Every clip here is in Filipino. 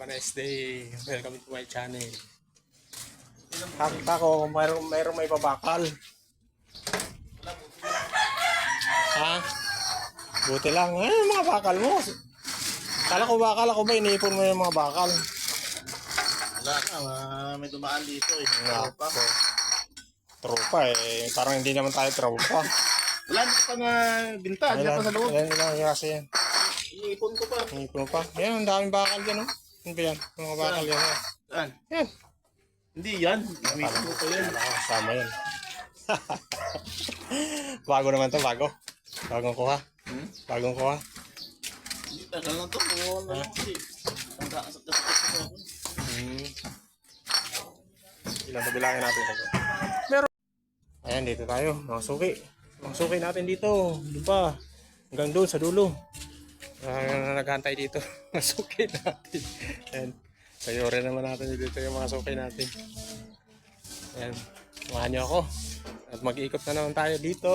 Kadyang, kay Panes Day. Welcome to my channel. Kakita ko, mayroong, mayroong may babakal. Ha? Buti lang. Eh, mga bakal mo. Kala ko bakal ako ba, iniipon mo yung mga bakal. Wala na, ah, may dumaan dito eh. Nga Pa. Tropa eh. Parang hindi naman tayo tropa. Wala dito pa nga binta, dyan pa sa loob. Ilan, ilan kasi yan. Iniipon ko pa. Iniipon pa. Yan, ang daming bakal dyan, oh. Ano ba yan? Mga bakal yan. Saan? Yan. Hindi yan. Iniipon ko pa yan. Wala akong kasama yan. bago naman to, bago. Bagong kuha. Hmm? Bagong kuha. Hindi, tagal na to. Oo, na lang kasi. Ang kakasakit ko ako. Hmm. Ilan pa bilangin natin ito. Meron. Ayan, dito tayo. Mga suki. Mga suki natin dito. Doon pa. Hanggang doon, sa dulo. Uh, naghantay dito. Mga suki natin. Ayan. Sayo rin naman natin dito yung mga suki natin. Ayan. Samahan niyo ako. At mag-iikot na naman tayo dito.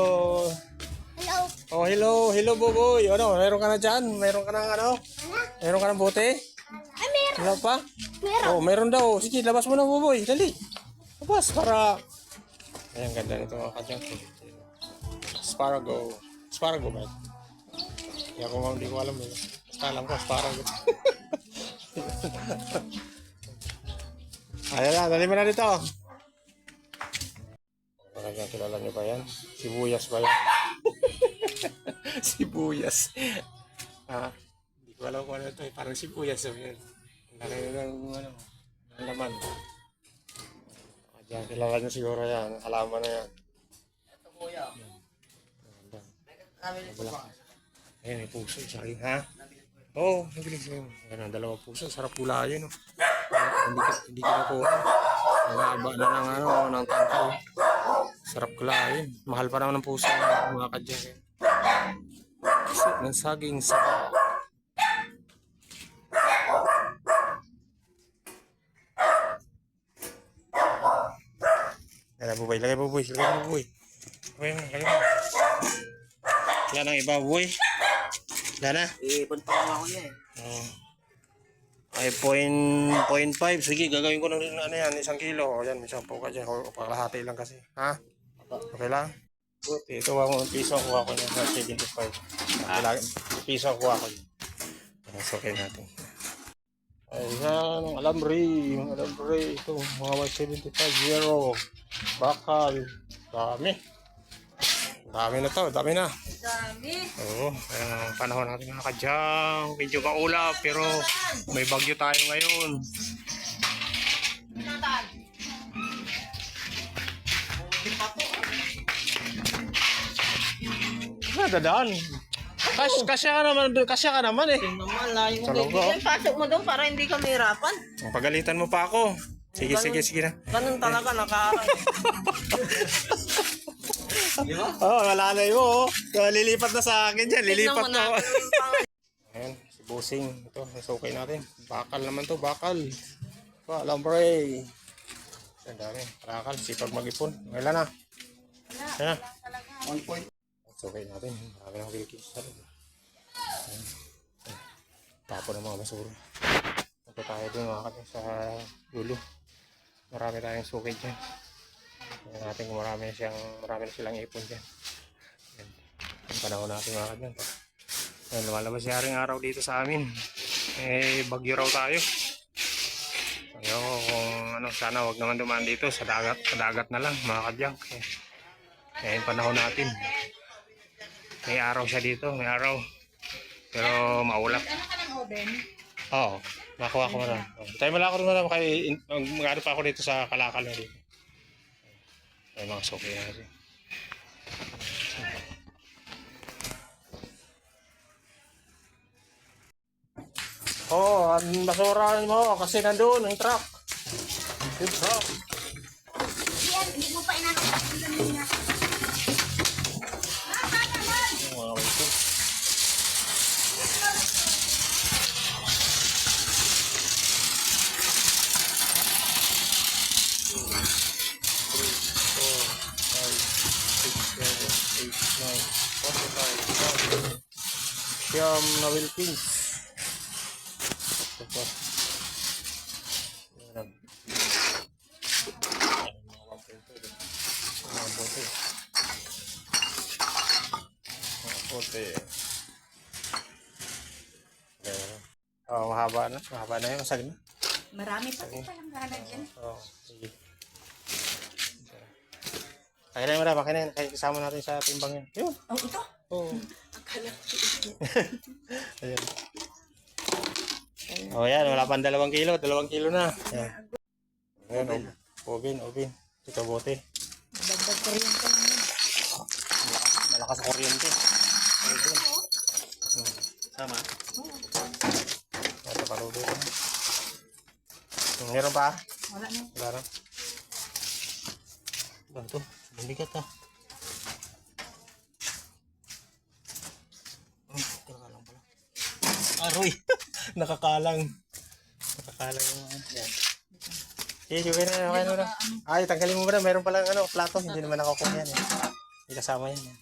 Hello. Oh, hello. Hello, Boboy. Ano, meron ka na dyan? Meron ka ng ano? Meron ka ng bote? Ay, meron. Wala pa? Meron. Oh, meron daw. Sige, labas mo na, Boboy. Dali. Labas para... Ayan, ganda nito mga kadyang. Asparago. Asparago ba? Hindi ako hindi ko alam. Eh. Basta alam ko, asparago. Ayan na, dali mo na dito. Talagang kilala niyo ba yan? Sibuyas ba yan? sibuyas. Ah, hindi ko alam kung ano ito eh. Parang sibuyas. So, yan. Ang laki na ng ano, ng laman. Ah, Diyan, kilala niyo siguro yan. Halaman na yan. Wala. Ayun, may puso. Isa rin, ha? Oo, oh, nabilis yun. Ayan, ang dalawang puso. Sarap pula yun. Oh. Hindi, hindi ka nakuha. Nangaba na ng ano, ng tangkay. Sarap kulain. Mahal pa naman ng puso mga kadyan. Puso ng saging sa Lagay buboy, lagay buboy, lagay buboy. Lagay mo, lagay mo. Yan ang iba, buboy. Yan na. Iipon pa ako niya eh. Oh. Ay, point, point five. Sige, gagawin ko rin ano yan, isang kilo. O yan, isang po ka dyan. O, Pakalahati lang kasi. Ha? Okay lang? Buti. Ito ako, piso ang kuha ko niya. 75. Kailangan, piso kuha ko niya. Okay natin. Ayan, ang alambre. Ang alambre. Ito, mga 175 euro. Bakal. Dami. Dami na to, dami na. Dami. Oo, ang panahon natin mga kadyang. Medyo kaulap pero may bagyo tayo ngayon. Nadadaan. Kas, kasya ka naman, kasya ka naman eh. Naman, layo mo bibigyan. Pasok mo doon para hindi ka mahirapan. Ang Pagalitan mo pa ako. Sige, sige, sige na. Ganun talaga, nakaaral. Oo, oh, malalay mo. Oh. Lilipat na sa akin dyan. Lilipat na. Ayan, si Busing. Ito, nasukay natin. Bakal naman to, bakal. Pa, lambre. Ang dami. Bakal, sipag mag-ipon. Wala na. Ayan na. One point. Sukay natin. Marami ng kilikis. Tapo ng mga basura. Ito tayo dun mga kapatid sa dulo. Marami tayong sukay dyan. Tingnan natin kung marami na siyang, marami na silang ipon dyan. Ayan. Ang panahon natin mga kapatid. Ayan, lumalabas si Haring Araw dito sa amin. Eh, bagyo raw tayo. Ayaw ko kung ano, sana wag naman dumaan dito sa dagat, sa dagat na lang mga kadyang. Eh, yung panahon natin. May araw siya dito, may araw. Pero maulap. Ano ka ng oven? Oo, makuha ko na. Tayo mo lang ako rin kay mag pa ako dito sa kalakal na dito. Ay mga rin. Oo, oh, ang basura mo kasi nandun, ang truck. Yung truck. Siyam na Wilkins. Ito, Tapos, yun ang mga bote. Mga bote. Mga. Ayan. Oh, mahaba na. Mahaba na yung sag na. Marami pa din palang gana dyan. Oo, sige. Kaya na yun, madam. Kaya na yun. Kaya kasama natin sa timbang yan. Yun. Oh, ito? Oo. Akala Ayan. Oh, yan. Wala pang dalawang kilo. Dalawang kilo na. Ayan. Ayan, ob- obin, obin. Ito bote. Dagdag kuryente lang yun. Malakas, malakas ang kuryente. Obin. Sama. Ito, kalubo ko. Meron pa? Wala na. Wala na. Ito? Mabigat ah. Hmm, Nakakalang pala. Aroy! Nakakalang. Nakakalang yung ano. Yan. Eh, okay na, okay na. na. Ay, tanggalin mo ba na? Meron palang ano, plato. Hindi naman nakukuha yan eh. Hindi kasama yan. eh.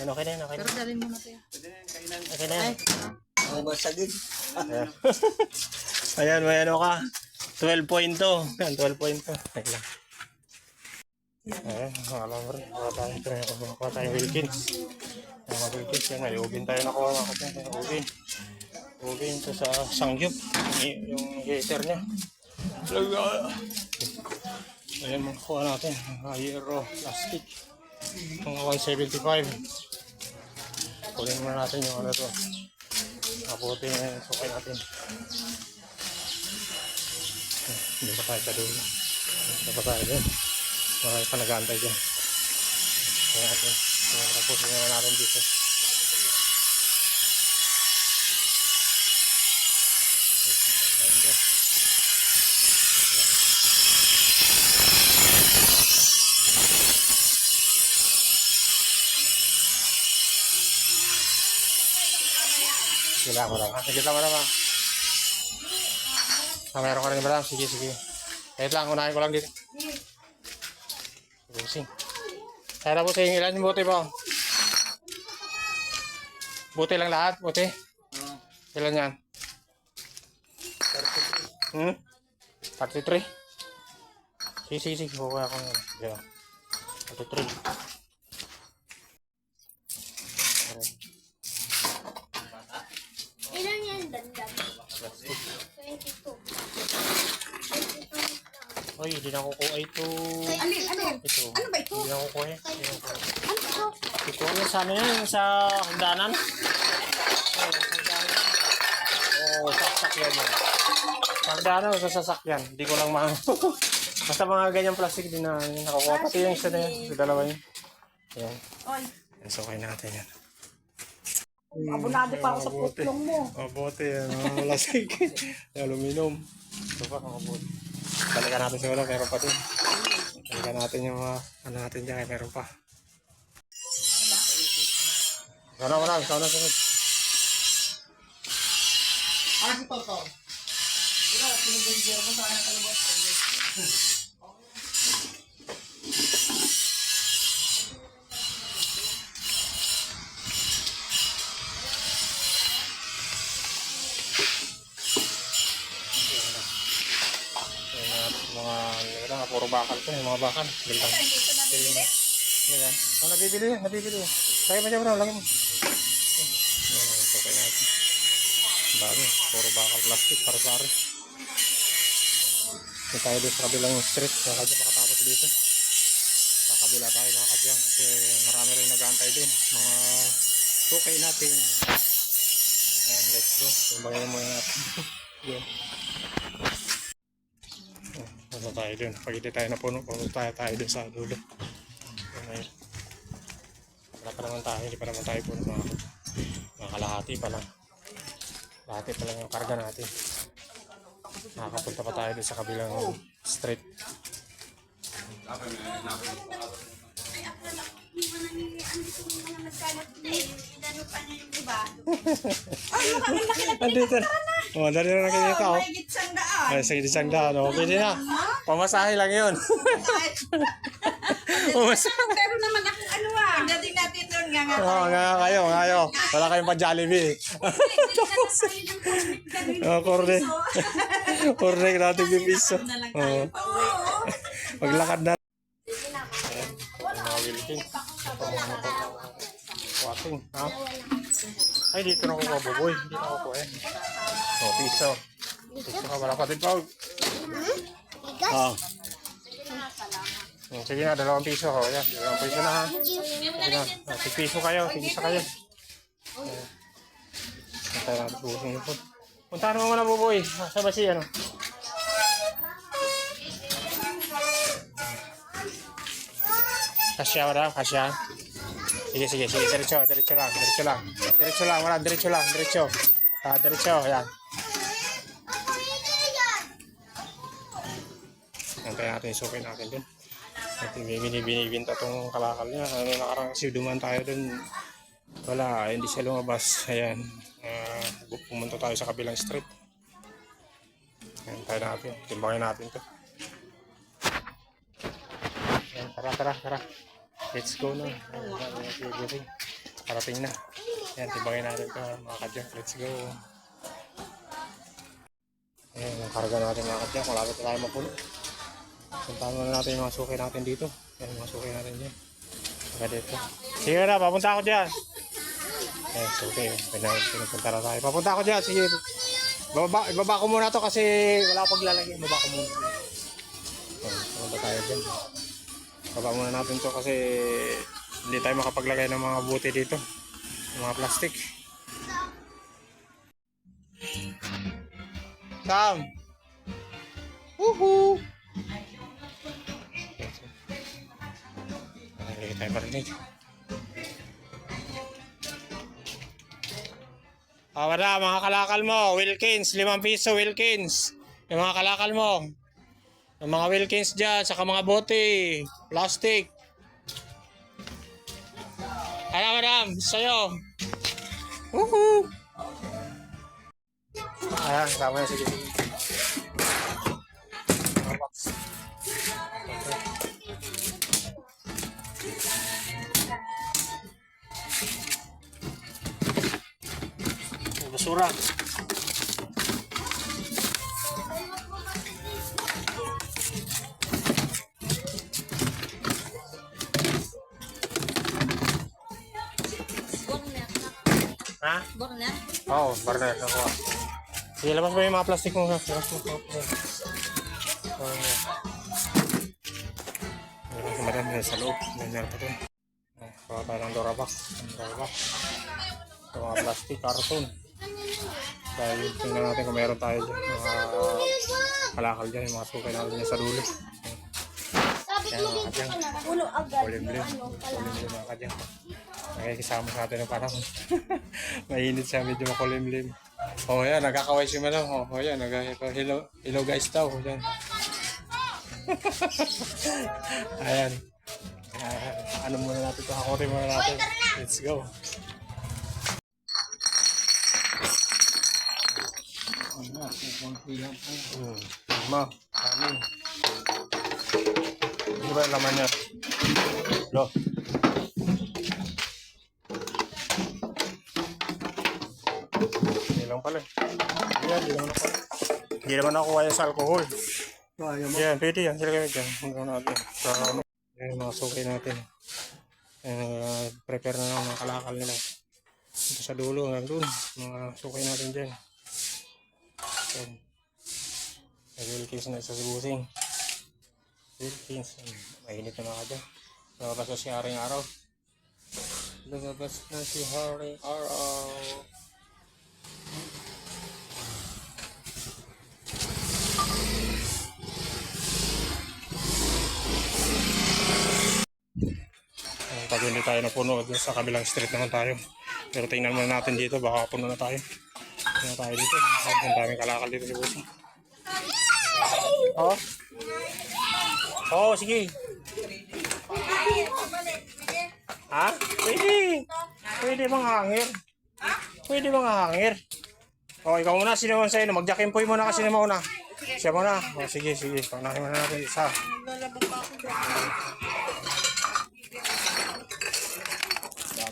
Yan, okay na yan, okay na. Pero dalhin mo na ito. Okay na yan. Ang basagin. Ayan. Ayan, may ano ka. 12 point to. Ayan, 12 point to. Ayan lang. Ayan, alam mo rin. Kuha tayo ito. Kuha tayo Wilkins. Ayan, mga Wilkins. Yan, may ubin tayo nakuha mga kapatid. Ayan, Ubin. Ubin to sa sangyup. Yung heater niya. Talaga. Ayan, mga kuha natin. Mga Euro plastic. Mga 175. Kunin muna natin yung ano to. Mabuti na yung sukay natin. Hindi pa tayo sa dulo. Hindi pa tayo dun. Marami pa nag-aantay dyan. Kaya natin. Kaya tapusin naman natin dito. Wala ko lang. Sige lang naman. Ah, meron ka rin ba lang? Sige, sige. Kahit lang, unahin ko lang dito. Busing. Sa inyo ilan yung buti po? Buti lang lahat, buti. Oo. Ilan yan? Hmm? 33? Sige, sige, sige. Kukuha ko yan. Diyan. 33. Ilan yan, dandan? 22. 22. Oy, hindi na kukuha ito. Alin, ano? Ito. Ano ba ito? Hindi na kukuha. Hindi na kukuha. Ano ito? Ito yung sa ano yung sa hagdanan. Oo, sa hagdanan. Oo, saksak yan yun. Sa hagdanan o sa sasakyan. Hindi ko lang ma... Basta mga ganyang plastic din na yun, nakukuha. Pati yung isa na yun, yung dalawa yun. Ayan. Oy, Yan, so okay natin yan. abunado pa ako sa putlong mo. Mga bote yan, mga plastic. Aluminum. Ito pa, mga bote. Balikan natin wala, meron pa din. Balikan natin yung mga, ano natin dyan, eh, meron pa. Wala, wala, ikaw na sunod. Ano si Toto? Ito, pinag-video mo sa akin ang kalabas. Puro bakal to, yung mga bakal. Bilang. Dito na bibili. Yan. Oh, nabibili yan, nabibili yan. Lagay mo dyan, bro, lagay mo. Ito kaya natin. Dami, puro bakal plastic, para sa ari. Hindi tayo doon sa kabilang street, kaya kadyo makatapos dito. Sa kabila tayo mga kadyang, kasi marami rin nag-aantay din. Mga tukay natin. Ayan, let's go. Tumbangin mo natin. Yan. Ano tayo dun? Pag hindi tayo napuno, puno tayo tayo dun sa dulo. Ayun. Wala pa naman tayo, hindi pa naman tayo puno mga mga kalahati pa lang. Kalahati pa lang yung karga natin. Nakakapunta pa tayo dun sa kabilang street. Andito na. Oh, dali na nakikita oh. May gitsang daan. Ay, sige, daan. Oh, pwede na. Pamasahe lang yun. Pamasahe. Pero naman ako ano ah. Pagdating natin doon, nga nga. Oo, nga kayo, nga kayo. Wala kayong pa Jollibee. Oo, korne. Korne natin yung piso. Oo. Maglakad na. Wilkin. Ano? Wating, ha? Ay, dito na ako mabuboy. Dito na ako eh. Oh, piso. Piso ka pala pati pa. Oo. Hmm, Sige na, dalawang piso ko. Yan, dalawang piso na ha. Sige na, Ah, sig piso kayo, sige isa kayo. Ayan. Punta natin buhosing ito. Puntahan mo muna buboy. Sa ba si ano? Kasya wala, kasya. Sige, sige, sige, diretso, diretso lang, diretso lang. Diretso lang, wala, diretso lang, diretso. Ah, diretso, yan. Antay natin sukay natin dun. At binibinibinta tong kalakal niya. Ano nakarang kasi duman tayo dun. Wala, hindi siya lumabas. Ayan. Ah, pumunta tayo sa kabilang street. Ayan, tayo natin. Timbangin natin to. Tara, tara, tara. Let's go na. Parating na. Ayan, timbangin natin to mga kadyak. Let's go. Ayan, yung karga natin mga kadyak. Malapit na tayo mapuno. Puntahan muna natin yung mga suki natin dito. Ayan, yung mga suki natin dyan. Saka dito. Sige na, papunta ako dyan. Eh, suki. Pinupunta na tayo. Papunta ako dyan. Sige. Ibaba, ibaba ko muna to kasi wala akong paglalagay. Ibaba ko muna. Ayan, papunta tayo dyan. Baba muna natin to kasi hindi tayo makapaglagay ng mga buti dito. Mga plastic. Sam! Woohoo! Ay, tayo marinig. Ah, wala, mga kalakal mo. Wilkins, limang piso, Wilkins. Yung mga kalakal mo. Yung mga Wilkins dyan, saka mga bote. Plastic. Ano, madam? Sa'yo. Woohoo! Ayan, tama na. Sige, box. Basura. Ha? Burner? Oo, oh, barner ako. Sige, labas mo yung mga plastic mo. Labas mo. Oh, oh. Meron madam sa loob. May meron pa. Ah, Kuha tayo ng Dorabox. Dorabox. Ito mga plastic, karton. Dahil tingnan natin kung meron tayo dyan. Mga kalakal dyan, yung mga sukay natin dyan sa dulo. Kaya mga kadyang. Ulo agad. Kulimlim. Kulimlim mga kadyang. Nakikisama sa atin ng panahon. Mainit siya, medyo makulimlim. Oh, yan, nagkakaway si Manong. Oh, oh yan, nag hello, hello guys daw. Yan. Ayan. Ah, ano muna natin ito? Hakotin muna natin. Let's go. Hmm. Ma, kanin. Ano ba yung laman niya? Lo. Hindi lang pala. Yan, hindi naman ako. Hindi naman ako kaya sa alcohol. Yan, pwede yan. Sila kayo dyan. Ano natin. Sa ano. Yan mga sukay natin. Uh, prepare na ng mga kalakal nila. Ito sa dulo, nandun. Mga sukay natin dyan. Yan. Nag-Wilkins na sa sibusing. Wilkins. Mainit na mga dyan. Lumabas na si Haring Araw. Lumabas na si Haring Araw. Pag hindi tayo napuno, sa kabilang street naman tayo. Pero tingnan muna natin dito, baka puno na tayo. Tingnan tayo dito. Ang daming kalakal dito sa busi. Oo. Oo, sige. Ha? Pwede. Pwede bang hangir? Pwede bang hangir? O, ikaw muna. Sino man sa'yo? Magjakimpoy muna kasi na mauna. Siya muna. O, sige, sige. Paunahin muna natin isa. Dami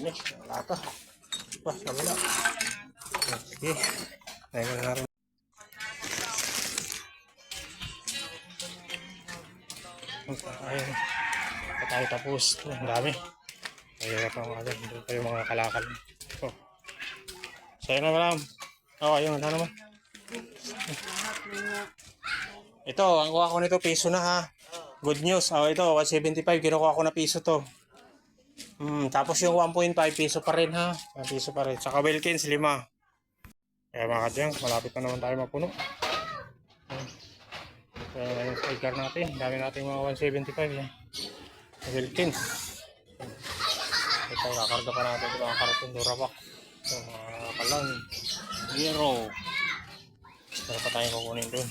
Dami. Wala to. Pa, sa wala. Sige. Ko na natin. Ayun. Pa tayo tapos. Ang dami. Ayun pa mga agad. Doon pa yung mga kalakal. Ito. Sa'yo na malam. Oo, ayun. Ano naman. Ito, ang kuha ko nito, piso na ha. Good news. Oh, ito, 175. Kinukuha ko na piso to. Hmm, tapos yung 1.5 piso pa rin ha. Ah, piso pa rin. Saka Wilkins, lima. Kaya mga kadyang, malapit na naman tayo mapuno. Kaya yung sidecar natin, dami natin mga 175 yan. Wilkins. Ito, kakarga pa natin ito mga karton Durapak. Ito, mga kalan. Zero. Meron pa tayong kukunin doon.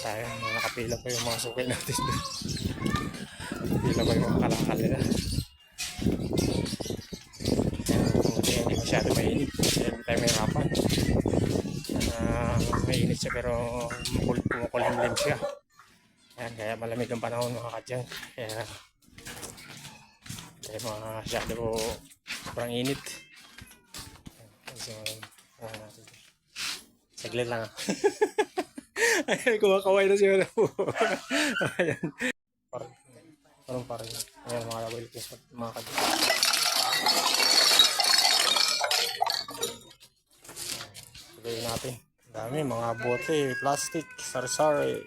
Tayo, nakapila pa yung mga sukay natin doon. Nakapila pa yung mga kalakal nila. Kaya hindi masyado mainit. Kaya hindi tayo mahirapan. Ah, mainit siya pero mukul kumukulimlim siya. Ayan, kaya malamig ang panahon mga kadyang. Kaya kaya masyado sobrang init. Mga natin. Saglit lang ah. Ayan, kumakaway na siya. Ayan. Parang parang. Ayan, mga kabalik mga kadyang. Sabihin natin. Ang dami, mga bote, plastic, sari-sari.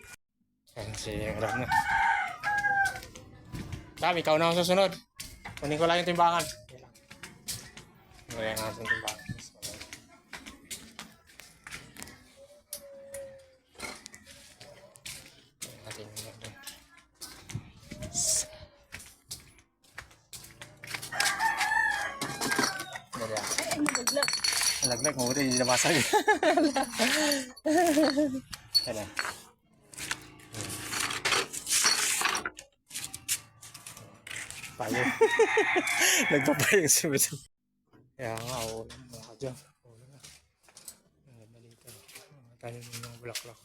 Ayan, si Ram na. Ram, ikaw na ang susunod. Kunin ko lang yung timbangan. Nga yung timbangan. Ayan natin yung doon. Dali ah. Nalaglag, mabuti hindi nabasag. Yan na. Payo. Nagpapayang si Mason. Kaya nga, oo. Mga ka dyan. Oo na. Ang. Mga tanim ng mga bulaklak.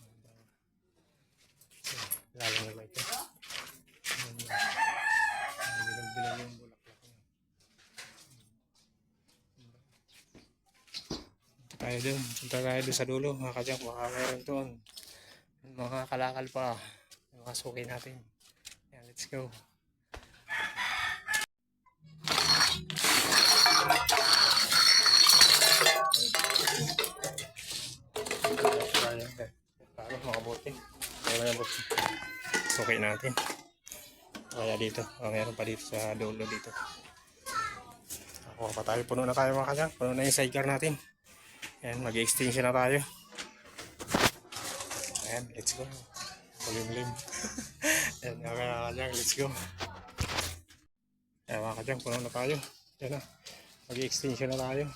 Lalo na ba ito? Ang bilang-bilang yung bulaklak. Punta tayo dun. Punta tayo dun sa dulo. Mga kadyak, baka meron doon. Mga kalakal pa. Mga suki natin. Yan, let's go. Paano mga bote? Kaya mga bote. Suki natin. Kaya dito. Oh, meron pa dito sa dulo dito. Ako pa tayo. Puno na tayo mga kadyak. Puno na yung sidecar natin. Ayan, mag-extinction na tayo. Ayan, let's go. Kulimlim. Ayan, mga kanyang, let's go. Ayan, mga kanyang, puno na tayo. Ayan na. Mag-extinction na tayo.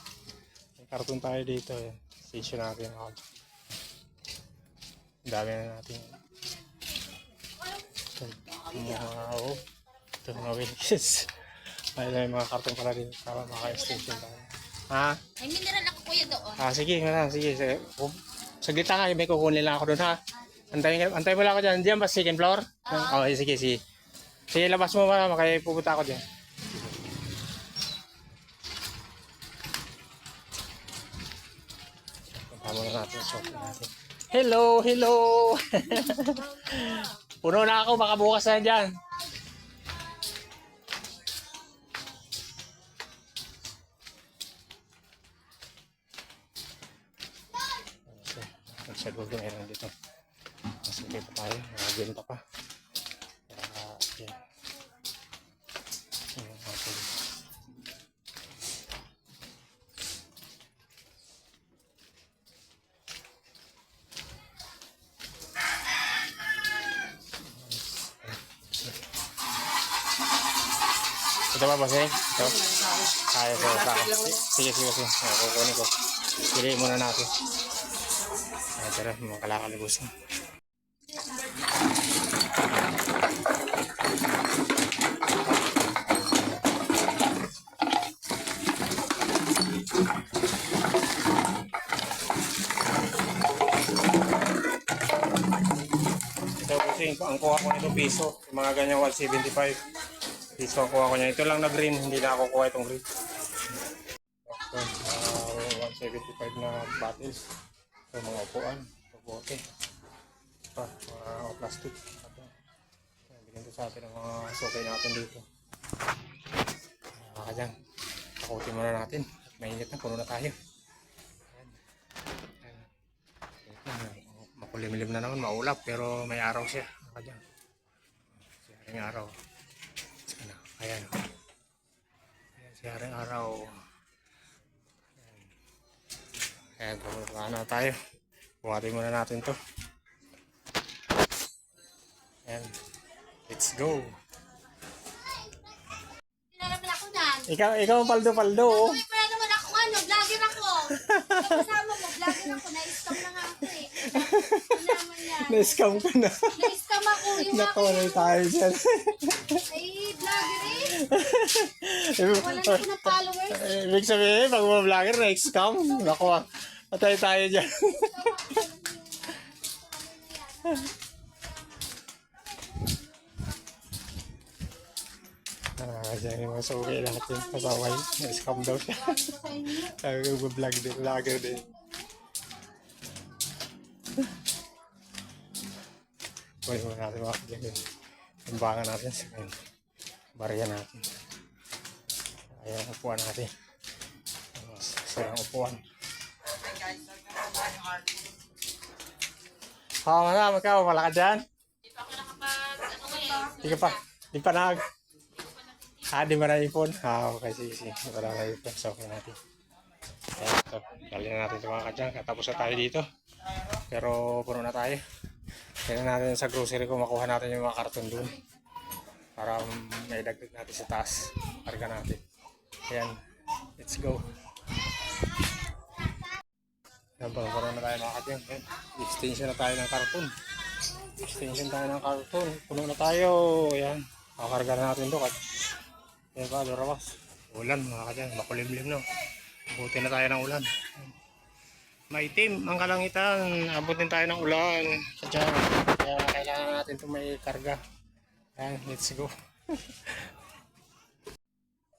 May karton tayo dito. Ayan, extinction natin. Mga kanyang. Ang dami na natin. Ito, mga, oh. Ito, mga wheels. Ayan yung mga karton pala dito para maka-extinction tayo. Ha? Ay, mineral ako kuya doon. Ah, sige, wala, sige. sige. Um, Saglit lang, may kukunin lang ako doon ha. Antay, antay mo lang ako dyan. Diyan ba second floor? Oo, oh, sige, sige. Sige, labas mo mama, kaya pupunta ako dyan. Tama na natin, so, natin. Hello, hello! Puno na ako, baka bukas na dyan. Dulo meron dito. Mas okay pa tayo. Nakagenta pa. Kaya, yan. Yan, okay. Ito ba, boss eh? Ito? Kaya. Sige, sige, sige. Kukunin ko. Piliin muna natin. Tara, mga kalakalibusan. Ito kasi ang kuha ko nito piso. Yung mga ganyan 175. Piso kuha ko niya. Ito lang na green, hindi na ako kuha itong green. Uh, 175 na bottles. Mga upuan, bote. Pa, mga plastic. Ito. Bigyan ko sa atin ang mga sukay natin dito. Mga dyan. Pakutin muna natin. At mainit na, puno na tayo. Makulimlim na naman, maulap, pero may araw siya. Mga dyan. Siya ring araw. Ayan. Ayan, siya ring araw. Ayan. Pumunta na tayo. Buhatin muna natin to. Ayan. Let's go. Ikaw, ikaw paldo-paldo. oh. Uy, pala naman ako, ano, vlogger ako. Kasama mo, vlogger ako. Na-scam na nga ako eh. Naman yan. Na-scam ka na. Na-scam ako. Yung Nakuha tayo dyan. Ay, vlogger eh. Wala na ng followers. Ibig sabihin, pag mga vlogger na-scam, nakuha. Patay tayo dyan. Ah, dyan yung mga sukay natin. Pasaway. Na-scam daw siya. Sabi ko, vlog din, vlogger din. Pwede mo natin mga kajagin. Timbangan natin sa kain. Barya natin. Ayan ang upuan natin. Sarang upuan. Oo, oh, madam, ikaw, wala ka dyan? Di ka pa, di pa nag. Ah, di ba na ipon? Ah, okay, sige, sige. Di pa na ipon. So, okay natin. Ayan, ito. Dali na natin ito mga kadyang. Katapos na tayo dito. Pero puno na tayo. Kaya natin sa grocery ko makuha natin yung mga karton dun. Para may dagdag natin sa taas. Karga natin. Ayan. Let's go. Ayan, puno na tayo mga kadyang. Ayan. Extension na tayo ng karton. Extension tayo ng karton. Puno na tayo. Ayan. Kakarga na natin ito. Ayan pa, lurawas. Ulan mga kadyang. Makulimlim no. Buti na tayo ng ulan. Maitim ang kalangitan. Abutin tayo ng ulan. Sadya. Kaya kailangan natin ito may karga. Ayan, let's go.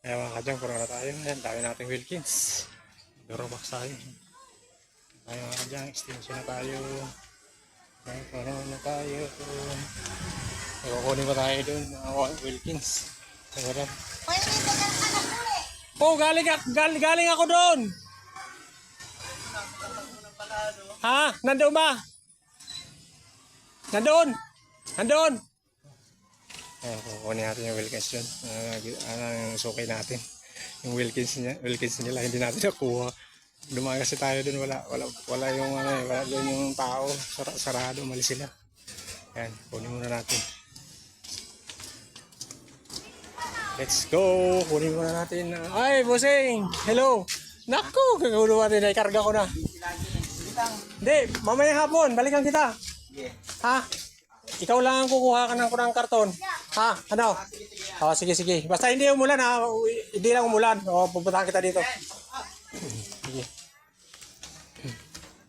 Ayan mga kadyang, puro na tayo. Ayan, dami natin Wilkins. Durabox tayo. Ayan mga kadyang, extension na tayo. Ayan, puro na tayo. Kukunin pa tayo dun, mga Wilkins. Anak ko eh. Oh, galing, ak- gal- galing ako doon. Ha? Nandoon ba? Nandoon. Nandoon. Eh, kukunin natin yung Wilkins yun. Uh, ang sukay natin. Yung Wilkins niya, Wilkins nila, hindi natin nakuha. Dumaan kasi tayo doon, wala, wala, wala yung, ano, eh, wala doon yung tao. Sara, sarado, umalis sila. Yan, kunin muna natin. Let's go! Kunin muna natin. Ay, bossing! Hello! Naku! Kaguluwa din. Ay, karga ko na. Hindi, mamaya hapon. Balikan kita. Ha? Ikaw lang ang kukuha ka ng ng karton. Ha? Ano? Oh, sige, sige. Basta hindi umulan ha. Hindi lang umulan. O, pupuntahan kita dito.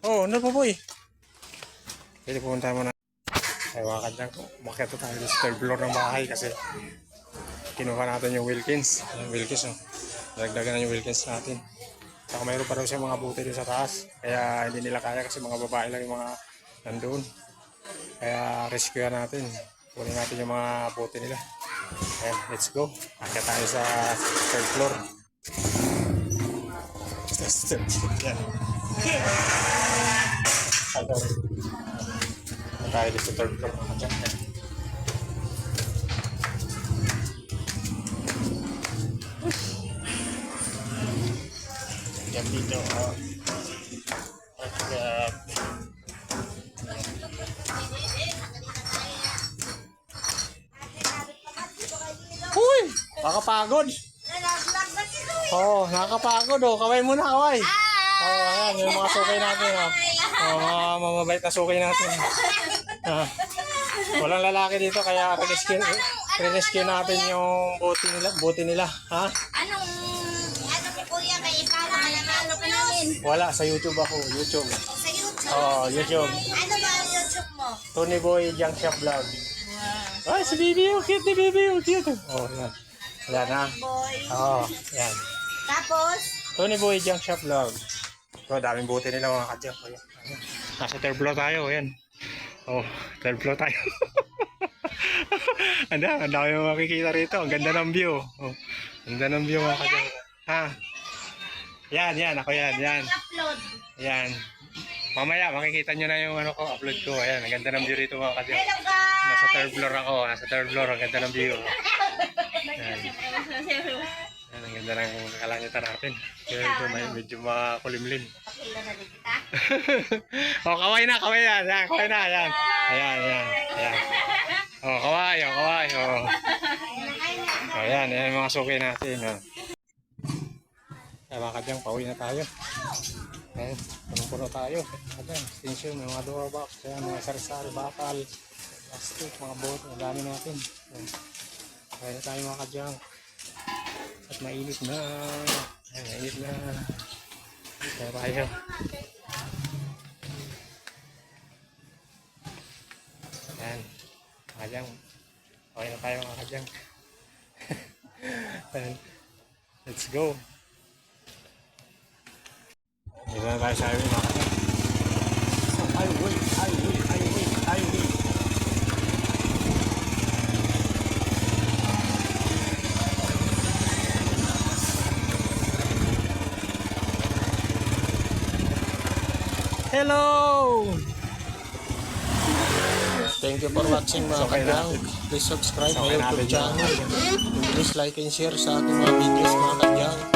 Oh, ano po boy? Pwede pumunta mo na. Ay, wakad lang. Bakit tayo sa third floor ng bahay kasi kinuha natin yung Wilkins. Yung Wilkins, oh. Dagdagan na yung Wilkins natin. Saka mayroon pa daw siya mga buti doon sa taas. Kaya hindi nila kaya kasi mga babae lang yung mga nandoon. Kaya rescue natin. Kunin natin yung mga buti nila. Ayan, let's go. Akit tayo sa third floor. Third floor. Ano? Tayo dito sa third floor. Ayan. Yan dito. Oh. At, Uy! Nakakapagod. Nalaglag na si Louie. Oo, oh, nakakapagod. Oh. Kaway muna, kaway. Oh, ayan. Yung mga sukay natin. Oh. Oh, mga mamabait na sukay natin. Ah. Walang lalaki dito kaya rescue, rescue natin yung buti nila. Buti nila. Ha? Anong, ano si Kuya kay Ipala? Ano pa namin? Wala, sa YouTube ako. YouTube. Sa YouTube. Oo, oh, YouTube. Ano ba ang YouTube mo? Tony Boy Junk Shop Vlog. Ay, si Bibi, oh, cute ni Bibi, oh, cute. Oh, yan. Yan. Boy. Oo, yan. Tapos, Tony Boy Junk Shop Vlog. So, daming buti nila mga kadyak. Ayan. Nasa third floor tayo, ayan. Oh, third floor tayo. Ang dami, ang dami mo makikita rito. Ang ganda ng view. Oh, ang ganda ng view mga kadyak. Ha? Yan, yan. Ako yan, yan. Yan. Mamaya, makikita nyo na yung ano ko, upload ko. Ayan, ang ganda ng view rito mga kadyak. Hello guys! Nasa third floor ako. Nasa third floor. Ang ganda ng view. Ayan. Ayan, ganda ng kalangitan natin. Kaya medyo, may, medyo makulimlim. Oh, kaway na, kaway na. Ayan, kaway na. Ayan. Ayan, ayan. Ayan. Oh, kaway, oh, kaway. Oh. Ayan, ayan mga suki natin. Oh. Kaya mga kadyang, pauwi na tayo. Ayan, punong-puno tayo. Ayan, extension, may mga door box, ayan, mga sarsal, bakal, plastic, mga boat, ang dami natin. Ayan. Kaya na tayo mga kadyang. At mainit na. Ayan, mainit na. Kaya tayo. Ayan. Kadyang. Okay na tayo mga kadyang. Ayan. Let's go. Dito na tayo sa highway mga kadyang. Highway, highway, highway, highway. Hello! Thank you for watching mga natin. Please subscribe my YouTube channel. Please like and share sa ating mga videos mga kadyang.